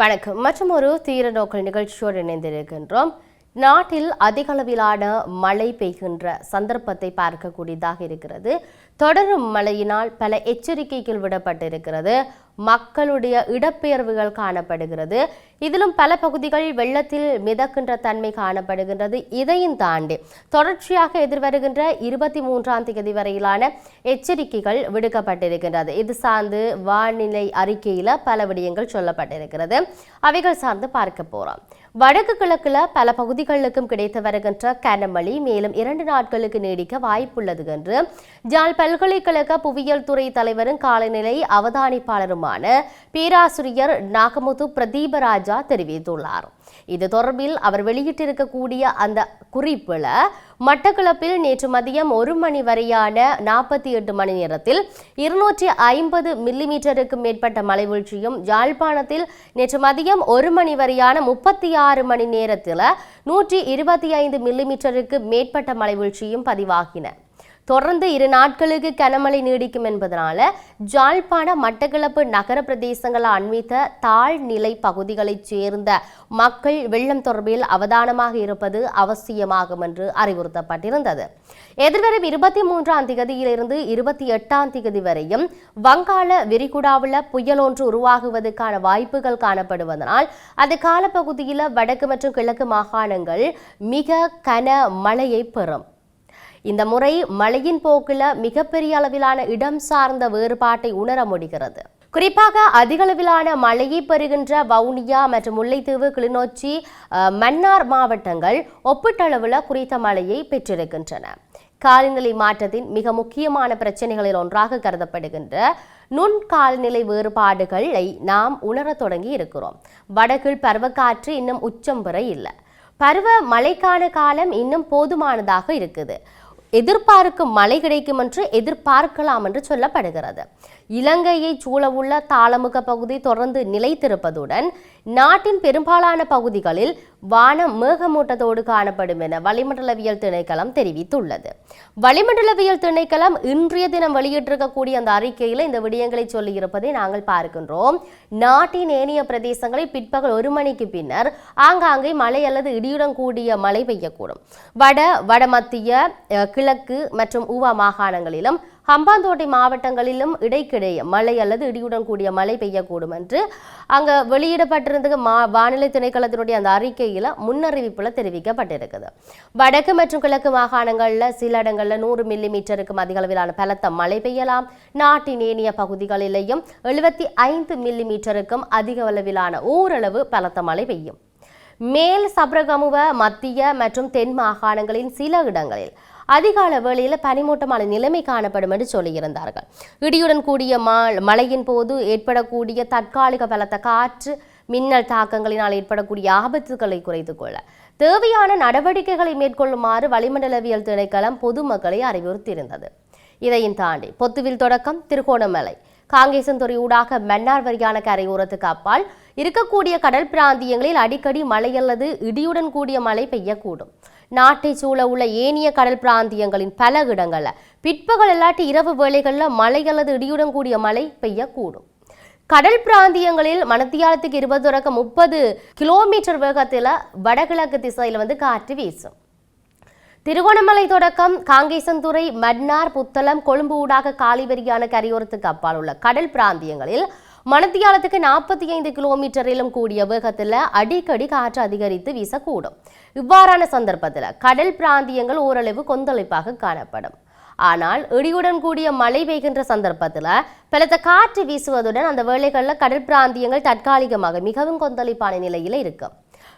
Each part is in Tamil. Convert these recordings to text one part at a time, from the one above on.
வணக்கம். மற்றும் ஒரு தீர நோக்கல் நிகழ்ச்சியோடு இணைந்திருக்கின்றோம். நாட்டில் அதிகளவிலான மழை பெய்கின்ற சந்தர்ப்பத்தை பார்க்கக்கூடியதாக இருக்கிறது. தொடரும் மழையினால் பல எச்சரிக்கைகள் விடப்பட்டிருக்கிறது. மக்களுடைய இடப்பெயர்வுகள் காணப்படுகிறது. இதிலும் பல பகுதிகள் வெள்ளத்தில் மிதக்கின்ற தன்மை காணப்படுகின்றது. இதையும் தாண்டி தொடர்ச்சியாக எதிர்வருகின்ற இருபத்தி மூன்றாம் தேதி வரையிலான எச்சரிக்கைகள் விடுக்கப்பட்டிருக்கின்றது. இது சார்ந்து வானிலை அறிக்கையில் பல விடயங்கள் சொல்லப்பட்டிருக்கிறது. அவைகள் சார்ந்து பார்க்க போகிறோம் வடக்கு கிழக்கில் பல பகுதிகளுக்கும் கிடைத்து வருகின்ற கனமழை மேலும் இரண்டு நாட்களுக்கு நீடிக்க வாய்ப்புள்ளது என்று ஜாழ் பல்கலைக்கழக புவியியல் துறை தலைவரும் காலநிலை அவதானிப்பாளரும் அவதானிப்பாளருமான பேராசிரியர் நாகமுத்து பிரதீபராஜா தெரிவித்துள்ளார். இது தொடர்பில் அவர் வெளியிட்டிருக்கக்கூடிய அந்த குறிப்பில் மட்டக்களப்பில் நேற்று மதியம் ஒரு மணி வரையான நாற்பத்தி எட்டு மணி நேரத்தில் இருநூற்றி ஐம்பது மில்லிமீட்டருக்கு மேற்பட்ட மலைவீழ்ச்சியும் யாழ்ப்பாணத்தில் நேற்று மதியம் ஒரு மணி வரையான முப்பத்தி ஆறு மணி நேரத்தில் நூற்றி இருபத்தி ஐந்து மில்லிமீட்டருக்கு மேற்பட்ட மலைவீழ்ச்சியும் பதிவாகின. தொடர்ந்து இரு நாட்களுக்கு கனமழை நீடிக்கும் என்பதனால ஜாழ்ப்பாண மட்டக்களப்பு நகர பிரதேசங்கள் அண்மித்த தாழ்நிலை பகுதிகளைச் சேர்ந்த மக்கள் வெள்ளம் தொடர்பில் அவதானமாக இருப்பது அவசியமாகும் என்று அறிவுறுத்தப்பட்டிருந்தது. எதிர்வரும் இருபத்தி மூன்றாம் திகதியிலிருந்து இருபத்தி எட்டாம் திகதி வரையும் வங்காள விரிகுடாவில் புயல் ஒன்று உருவாகுவதற்கான வாய்ப்புகள் காணப்படுவதனால் அது காலப்பகுதியில் வடக்கு மற்றும் கிழக்கு மாகாணங்கள் மிக கன மழையை பெறும். இந்த முறை மழையின் போக்கில் மிகப்பெரிய அளவிலான இடம் சார்ந்த வேறுபாட்டை உணர முடிகிறது. குறிப்பாக அதிகளவிலான மழையை பெறுகின்ற வவுனியா மற்றும் முல்லைத்தீவு கிளிநொச்சி மன்னார் மாவட்டங்கள் ஒப்பீட்டளவில் குறித்த மழையை பெற்றிருக்கின்றன. காலநிலை மாற்றத்தின் மிக முக்கியமான பிரச்சனைகளில் ஒன்றாக கருதப்படுகின்ற நுண் காலநிலை வேறுபாடுகளை நாம் உணரத் தொடங்கி இருக்கிறோம். வடகிழ் பருவக்காற்று இன்னும் உச்சம் பெற இல்லை. பருவ மழைக்கான காலம் இன்னும் போதுமானதாக இருக்குது. எதிர்பார்க்கும் மழை கிடைக்கும் என்று எதிர்பார்க்கலாம் என்று சொல்லப்படுகிறது. இலங்கையை சூழவுள்ள தாளமுக பகுதி தொடர்ந்து நிலைத்திருப்பதுடன் நாட்டின் பெரும்பாலான பகுதிகளில் வானம் மேகமூட்டத்தோடு காணப்படும் என வளிமண்டலவியல் திணைக்களம் தெரிவித்துள்ளது. வளிமண்டலவியல் திணைக்களம் இன்றைய தினம் வெளியிட்டிருக்கக்கூடிய அந்த அறிக்கையில் இந்த விடயங்களை சொல்லியிருப்பதை நாங்கள் பார்க்கின்றோம். நாட்டின் ஏனைய பிரதேசங்களில் பிற்பகல் ஒரு மணிக்கு பின்னர் ஆங்காங்கே மழை அல்லது இடியுடன் கூடிய மழை பெய்யக்கூடும். வட வடமத்திய கிழக்கு மற்றும் ஊவா மாகாணங்களிலும் ஹம்பாந்தோட்டை மாவட்டங்களிலும் இடைக்கிடையே மழை அல்லது இடியுடன் கூடிய மழை பெய்யக்கூடும் என்று அங்கே வெளியிடப்பட்டிருந்த மா வானிலை திணைக்களத்தினுடைய அந்த அறிக்கையில் முன்னறிவிப்பில் தெரிவிக்கப்பட்டிருக்குது. வடக்கு மற்றும் கிழக்கு மாகாணங்களில் சில இடங்களில் நூறு மில்லி மீட்டருக்கும் அதிக அளவிலான பலத்த மழை பெய்யலாம். நாட்டின் ஏனைய பகுதிகளிலேயும் எழுபத்தி ஐந்து மில்லி மீட்டருக்கும் அதிக அளவிலான ஓரளவு பலத்த மழை பெய்யும். மேல் சப்ரகமுவ மத்திய மற்றும் தென் மாகாணங்களின் சில இடங்களில் அதிகால வேளையில் பனிமூட்டமான நிலைமை காணப்படும் என்று சொல்லியிருந்தார்கள். இடியுடன் கூடிய மழையின் போது ஏற்படக்கூடிய தற்காலிக பலத்த காற்று மின்னல் தாக்கங்களினால் ஏற்படக்கூடிய ஆபத்துக்களை குறைத்து கொள்ள. தேவையான நடவடிக்கைகளை மேற்கொள்ளுமாறு வளிமண்டலவியல் திணைக்களம் பொதுமக்களை அறிவுறுத்தியிருந்தது. இதையும் தாண்டி பொத்துவில் தொடக்கம் திருகோணமலை. காங்கேசன்துறை ஊடாக மன்னார் வரியான கரையோரத்துக்கு அப்பால் இருக்கக்கூடிய கடல் பிராந்தியங்களில் அடிக்கடி மழை அல்லது இடியுடன் கூடிய மழை பெய்யக்கூடும். நாட்டை சூழ உள்ள ஏனைய கடல் பிராந்தியங்களின் பல இடங்களில். பிற்பகல் இல்லாட்டி இரவு வேளைகளில் மழை அல்லது இடியுடன் கூடிய மழை பெய்யக்கூடும். கடல் பிராந்தியங்களில் மணத்தியாலத்துக்கு இருபது தொடக்கம் முப்பது கிலோமீட்டர் வேகத்தில் வடகிழக்கு திசையில் வந்து காற்று வீசும். திருகோணமலை தொடக்கம் காங்கேசன்துறை மன்னார் புத்தளம் கொழும்பு ஊடாக காலிவெறியான கரையோரத்துக்கு அப்பால் உள்ள கடல் பிராந்தியங்களில் மணத்தியாலத்துக்கு நாற்பத்தி ஐந்து கிலோமீட்டரிலும் கூடிய வேகத்தில் அடிக்கடி காற்று அதிகரித்து வீசக்கூடும். இவ்வாறான சந்தர்ப்பத்தில் கடல் பிராந்தியங்கள் ஓரளவு கொந்தளிப்பாக காணப்படும். ஆனால் இடியுடன் கூடிய மழை பெய்கின்ற சந்தர்ப்பத்தில் பலத்த காற்று வீசுவதுடன் அந்த வேளைகளில் கடல் பிராந்தியங்கள் தற்காலிகமாக மிகவும் கொந்தளிப்பான நிலையில் இருக்கும்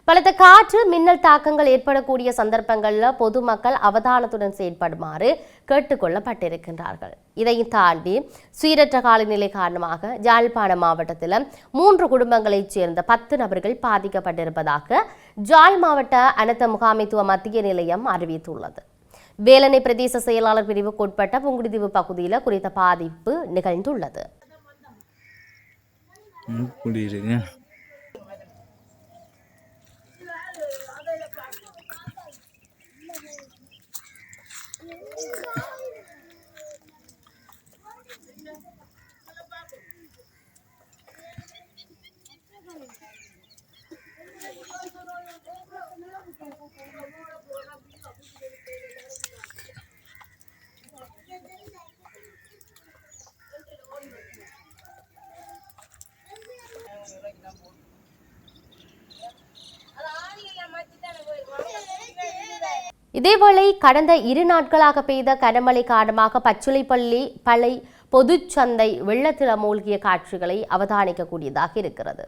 பலத்த காற்று மின்னல் தாக்கங்கள் ஏற்படக்கூடிய சந்தர்ப்பங்களில் பொதுமக்கள் அவதானத்துடன் செயல்படுமாறு கேட்டுக்கொள்ளப்பட்டிருக்கின்றார்கள். இதையும் தாண்டி சீரற்ற காலநிலை காரணமாக ஜாழ்ப்பாணம் மாவட்டத்தில் மூன்று குடும்பங்களைச் சேர்ந்த பத்து நபர்கள் பாதிக்கப்பட்டிருப்பதாக ஜாழ் மாவட்ட அனைத்த முகாமைத்துவ மத்திய நிலையம் அறிவித்துள்ளது. வேலனை பிரதேச செயலாளர் பிரிவுக்கு உட்பட்ட பகுதியில் குறித்த பாதிப்பு நிகழ்ந்துள்ளது. இதேவேளை கடந்த இரு நாட்களாக பெய்த கனமழை காரணமாக பச்சுளைப்பள்ளி பளை பொதுச்சந்தை வெள்ளத்தில் மூழ்கிய காட்சிகளை அவதானிக்கக்கூடியதாக இருக்கிறது.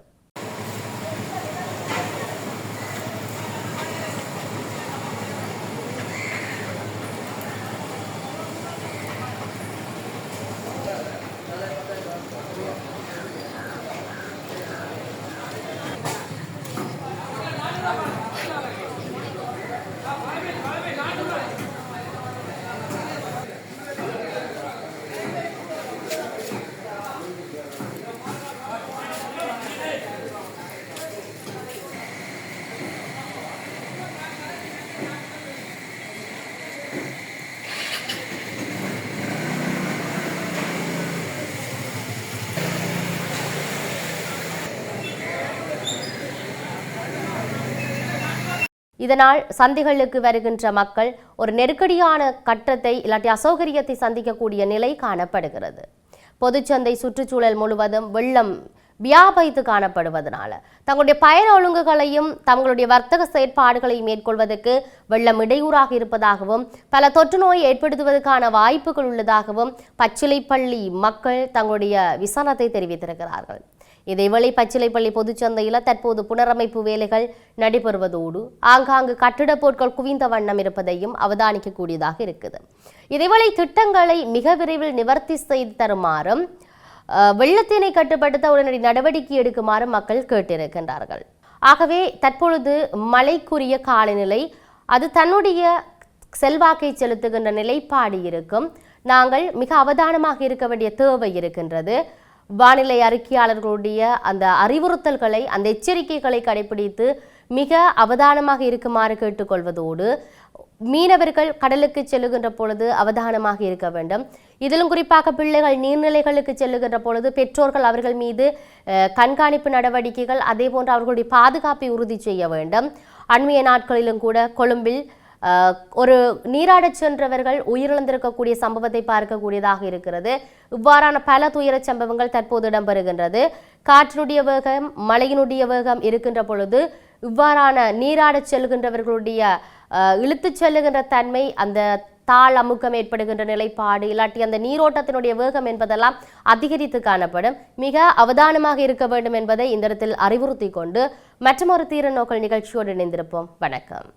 இதனால் சந்தைகளுக்கு வருகின்ற மக்கள் ஒரு நெருக்கடியான கட்டத்தை இல்லாட்டி அசௌகரியத்தை சந்திக்கக்கூடிய நிலை காணப்படுகிறது. பொதுச்சந்தை சுற்றுச்சூழல் முழுவதும் வெள்ளம் வியாபித்து காணப்படுவதனால தங்களுடைய பயண ஒழுங்குகளையும் தங்களுடைய வர்த்தக செயற்பாடுகளையும் மேற்கொள்வதற்கு வெள்ளம் இடையூறாக இருப்பதாகவும் பல தொற்று நோய் ஏற்படுத்துவதற்கான வாய்ப்புகள் உள்ளதாகவும் பச்சிலைப்பள்ளி மக்கள் தங்களுடைய விசாரணத்தை தெரிவித்திருக்கிறார்கள். இதேவேளை பச்சிலைப்பள்ளி பொதுச்சந்தையில் தற்போது புனரமைப்பு வேலைகள் நடைபெறுவதோடு ஆங்காங்கு கட்டிடப் பொருட்கள் குவிந்த வண்ணம் இருப்பதையும் அவதானிக்கக்கூடியதாக இருக்குது. இதேவேளை திட்டங்களை மிக விரைவில் நிவர்த்தி செய்து தருமாறும் வெள்ளத்தினை கட்டுப்படுத்த உடனடி நடவடிக்கை எடுக்குமாறு மக்கள் கேட்டிருக்கின்றார்கள். ஆகவே தற்பொழுது மழைக்குரிய காலநிலை அது தன்னுடைய செல்வாக்கை செலுத்துகின்ற நிலைப்பாடு இருக்கும். நாங்கள் மிக அவதானமாக இருக்க வேண்டிய தேவை இருக்கின்றது. வானிலை அறிக்கையாளர்களுடைய அந்த அறிவுறுத்தல்களை அந்த எச்சரிக்கைகளை கடைபிடித்து மிக அவதானமாக இருக்குமாறு கேட்டுக்கொள்வதோடு மீனவர்கள் கடலுக்கு செல்லுகின்ற பொழுது அவதானமாக இருக்க வேண்டும். இதிலும் குறிப்பாக பிள்ளைகள் நீர்நிலைகளுக்கு செல்லுகின்ற பொழுது பெற்றோர்கள் அவர்கள் மீது கண்காணிப்பு நடவடிக்கைகள் அதே போன்று அவர்களுடைய பாதுகாப்பை உறுதி செய்ய வேண்டும். அண்மைய நாட்களிலும் கூட கொழும்பில் ஒரு நீராடச் சென்றவர்கள் உயிரிழந்திருக்கக்கூடிய சம்பவத்தை பார்க்கக்கூடியதாக இருக்கிறது. இவ்வாறான பல துயரச் சம்பவங்கள் தற்போது இடம்பெறுகின்றது. காற்றினுடைய வேகம் மழையினுடைய வேகம் இருக்கின்ற பொழுது இவ்வாறான நீராடச் செல்கின்றவர்களுடைய இழுத்துச் செல்லுகின்ற தன்மை அந்த தாள் அமுக்கம் ஏற்படுகின்ற நிலைப்பாடு இல்லாட்டி அந்த நீரோட்டத்தினுடைய வேகம் என்பதெல்லாம் அதிகரித்து காணப்படும். மிக அவதானமாக இருக்க வேண்டும் என்பதை இந்த இடத்தில் அறிவுறுத்தி கொண்டு மற்றொரு தீர நோக்கல் நிகழ்ச்சியோடு இணைந்திருப்போம். வணக்கம்.